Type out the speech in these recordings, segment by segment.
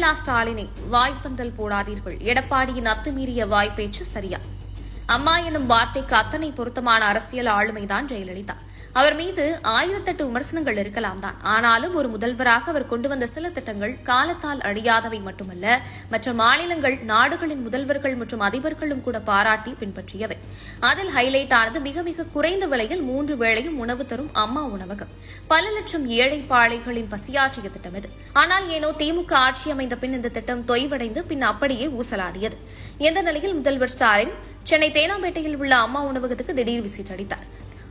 உண்மையில்லா ஸ்டாலினை வாய்ப்பந்தல் போடாதீர்கள். எடப்பாடியின் அத்துமீறிய வாய்ப்பேச்சு சரியா? அம்மா எனும் வார்த்தைக்கு அத்தனை பொருத்தமான அரசியல் ஆளுமைதான் ஜெயலலிதா. அவர் மீது ஆயிரத்தெட்டு விமர்சனங்கள் இருக்கலாம் தான். ஆனாலும் ஒரு முதல்வராக அவர் கொண்டு வந்த சில திட்டங்கள் காலத்தால் அழியாதவை மட்டுமல்ல மற்ற மாநிலங்கள் நாடுகளின் முதல்வர்கள் மற்றும் அதிபர்களும் கூட பாராட்டி பின்பற்றியவை. அதில் ஹைலைட் ஆனது மிக மிக குறைந்த விலையில் மூன்று வேளையும் உணவு தரும் அம்மா உணவகம். பல லட்சம் ஏழை பாழைகளின் பசியாற்றிய திட்டம் இது. ஆனால் ஏனோ திமுக ஆட்சி அமைந்த பின் இந்த திட்டம் தொய்வடைந்து பின் அப்படியே ஊசலாடியது. இந்த நிலையில் முதல்வர் ஸ்டாலின் சென்னை தேனாம்பேட்டையில் உள்ள அம்மா உணவகத்துக்கு திடீர் விசிட் அடித்தார்.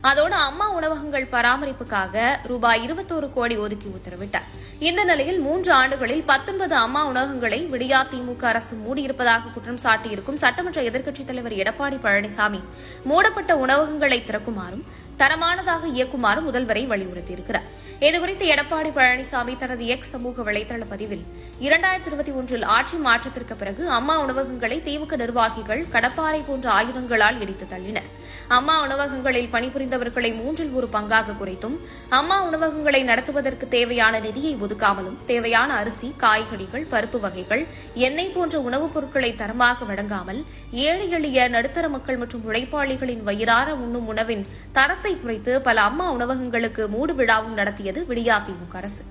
அதோடு அம்மா உணவகங்கள் பராமரிப்புக்காக ரூபாய் இருபத்தோரு கோடி ஒதுக்கி உத்தரவிட்டார். இந்த நிலையில் மூன்று ஆண்டுகளில் பத்தொன்பது அம்மா உணவகங்களை விடியா திமுக அரசு மூடியிருப்பதாக குற்றம் சாட்டியிருக்கும் சட்டமன்ற எதிர்க்கட்சித் தலைவர் எடப்பாடி பழனிசாமி மூடப்பட்ட உணவகங்களை திறக்குமாறும் தரமானதாக இயக்குமாறும் முதல்வரை வலியுறுத்தியிருக்கிறார். இதுகுறித்து எடப்பாடி பழனிசாமி தனது எக்ஸ் சமூக வலைதள பதிவில் இரண்டாயிரத்தி இருபத்தி ஒன்றில் ஆட்சி மாற்றத்திற்கு பிறகு அம்மா உணவகங்களை திமுக நிர்வாகிகள் கடப்பாறை போன்ற ஆயுதங்களால் இடித்து தள்ளினர். அம்மா உணவகங்களில் பணிபுரிந்தவர்களை மூன்றில் ஒரு பங்காக குறைத்தும் அம்மா உணவகங்களை நடத்துவதற்கு தேவையான நிதியை ஒதுக்காமலும் தேவையான அரிசி காய்கறிகள் பருப்பு வகைகள் எண்ணெய் போன்ற உணவுப் பொருட்களை தரமாக வழங்காமல் ஏழை எளிய நடுத்தர மக்கள் மற்றும் உழைப்பாளிகளின் வயிறார உண்ணும் உணவின் தரத்தை குறைத்து பல அம்மா உணவகங்களுக்கு மூடு விழாவும் நடத்தியது விடியா திமுக அரசு.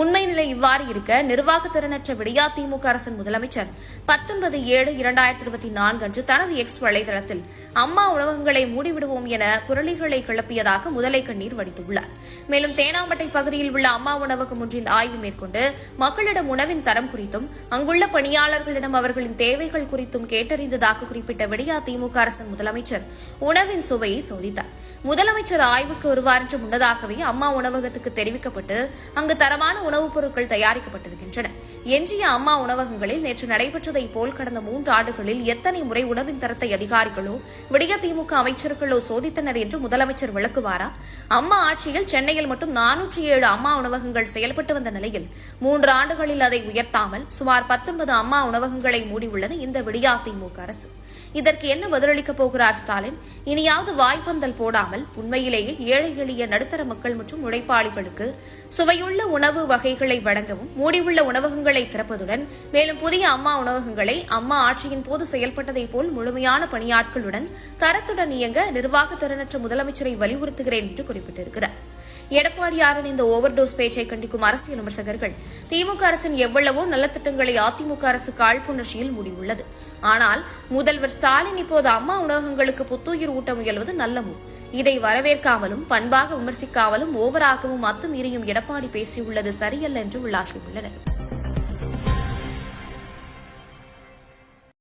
உண்மை நிலை இவ்வாறு இருக்க நிர்வாக திறனற்ற விடியா திமுக அரசின் முதலமைச்சர் பத்தொன்பது ஏழு இரண்டாயிரத்தி இருபத்தி நான்கு அன்று தனது எக்ஸ் வலைதளத்தில் அம்மா உணவகங்களை மூடிவிடுவோம் என குரலிகளை கிளப்பியதாக முதலை கண்ணீர் வடித்துள்ளார். மேலும் தேனாம்பட்டை பகுதியில் உள்ள அம்மா உணவகம் ஒன்றில் ஆய்வு மேற்கொண்டு மக்களிடம் உணவின் தரம் குறித்தும் அங்குள்ள பணியாளர்களிடம் அவர்களின் தேவைகள் குறித்தும் கேட்டறிந்ததாக குறிப்பிட்ட விடியா திமுக அரசின் முதலமைச்சர் உணவின் சுவையை சோதித்தார். முதலமைச்சர் ஆய்வுக்கு ஒரு வாரன்று முன்னதாகவே அம்மா உணவகத்துக்கு தெரிவிக்கப்பட்டு அங்கு தரமான உணவுப் பொருட்கள் தயாரிக்கப்பட்டிருக்கின்றன. எஞ்சிய அம்மா உணவகங்களில் நேற்று நடைபெற்றதைப் போல் கடந்த மூன்று ஆண்டுகளில் எத்தனை முறை உணவின் தரத்தை அதிகாரிகளோ விடிய திமுக அமைச்சர்களோ சோதித்தனர் என்று முதலமைச்சர் விளக்குவாரா? அம்மா ஆட்சியில் சென்னையில் மட்டும் நானூற்றி ஏழு அம்மா உணவகங்கள் செயல்பட்டு வந்த நிலையில் மூன்று ஆண்டுகளில் அதை உயர்த்தாமல் சுமார் பத்தொன்பது அம்மா உணவகங்களை மூடியுள்ளது இந்த விடியா திமுக அரசு. இதற்கு என்ன பதிலளிக்கப் போகிறார் ஸ்டாலின்? இனியாவது வாய்ப்பந்தல் போடாமல் உண்மையிலேயே ஏழை எளிய நடுத்தர மக்கள் மற்றும் உழைப்பாளிகளுக்கு சுவையுள்ள உணவு வகைகளை வழங்கவும் மூடியுள்ள உணவகங்களை திறப்பதுடன் மேலும் புதிய அம்மா உணவகங்களை அம்மா ஆட்சியின் போது செயல்பட்டதைப் போல் முழுமையான பணியாட்களுடன் தரத்துடன் இயங்க நிர்வாக திறனற்ற முதலமைச்சரை வலியுறுத்துகிறேன் என்று குறிப்பிட்டிருக்கிறார். எடப்பாடியாரின் இந்த ஓவர் டோஸ் பேச்சை கண்டிக்கும் அரசியல் விமர்சகர்கள். திமுக அரசின் எவ்வளவோ நல்ல திட்டங்களை அதிமுக அரசு காழ்ப்புணர்ச்சியில் மூடியுள்ளது. ஆனால் முதல்வர் ஸ்டாலின் இப்போது அம்மா உணவகங்களுக்கு புத்துயிர் ஊட்ட முயல்வது நல்ல மூவ் இதை வரவேற்காமலும் பண்பாக விமர்சிக்காமலும் ஓவராகவும் அத்துமீறியும் எடப்பாடி பேசியுள்ளது சரியல்ல என்று விளாசியுள்ளனர்